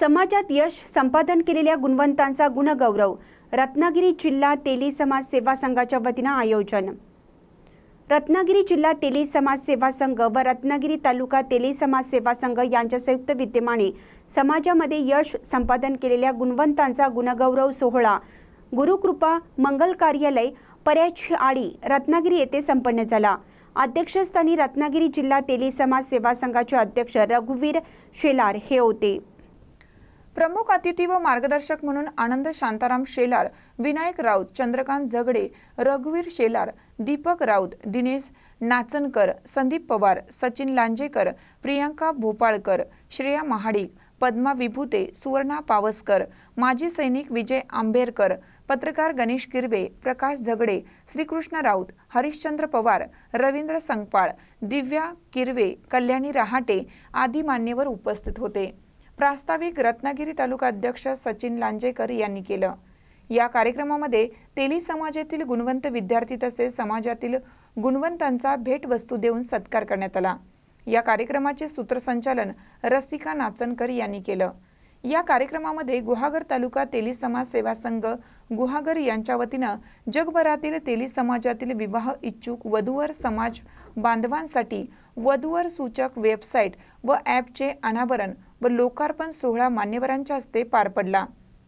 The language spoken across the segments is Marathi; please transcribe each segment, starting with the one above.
समाजात यश संपादन केलेल्या गुणवंतांचा गुणगौरव. रत्नागिरी जिल्हा तेली समाज सेवा संघाच्या वतीनं आयोजन. रत्नागिरी जिल्हा तेली समाज सेवा संघ व रत्नागिरी तालुका तेली समाज सेवा संघ यांच्या संयुक्त विद्यमाने समाजामध्ये यश संपादन केलेल्या गुणवंतांचा गुणगौरव सोहळा. गुरुकृपा मंगल कार्यालय पर्याची आडी रत्नागिरी येथे संपन्न झाला. अध्यक्षस्थानी रत्नागिरी जिल्हा तेली समाज सेवा संघाचे अध्यक्ष रघुवीर शेलार हे होते. प्रमुख अतिथी व मार्गदर्शक म्हणून आनंद शांताराम शेलार विनायक राऊत चंद्रकांत झगडे रघुवीर शेलार दीपक राऊत दिनेश नाचनकर संदीप पवार सचिन लांजेकर प्रियांका भोपाळकर श्रेया महाडिक पद्मा विभूते सुवर्णा पावसकर माजी सैनिक विजय आंबेरकर पत्रकार गणेश किरवे प्रकाश झगडे श्रीकृष्ण राऊत हरिश्चंद्र पवार रवींद्र संगपाळ दिव्या किरवे कल्याणी रहाटे आदी मान्यवर उपस्थित होते. प्रास्ताविक रत्नागिरी तालुका अध्यक्ष सचिन लांजेकर यांनी केलं. या कार्यक्रमामध्ये तेली समाजातील गुणवंत विद्यार्थी तसेच समाजातील गुणवंतांचा भेटवस्तू देऊन सत्कार करण्यात आला. या कार्यक्रमाचे सूत्रसंचालन रसिका नाचनकर यांनी केलं. या कार्यक्रमामध्ये गुहागर तालुका तेली समाज सेवा संघ गुहागर यांच्या वतीनं जगभरातील तेली समाजातील विवाह इच्छुक वधूवर समाज बांधवांसाठी वधूवर सूचक वेबसाईट व ॲपचे अनावरण व लोकार्पण सोहळा मान्यवरांच्या हस्ते पार पडला.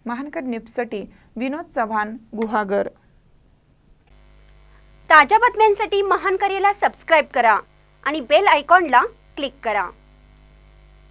महानकर निपसटी विनोद चव्हाण गुहागर. ताज्या बातम्यांसाठी महानकरेला सबस्क्राईब करा आणि बेल आयकॉनला क्लिक करा.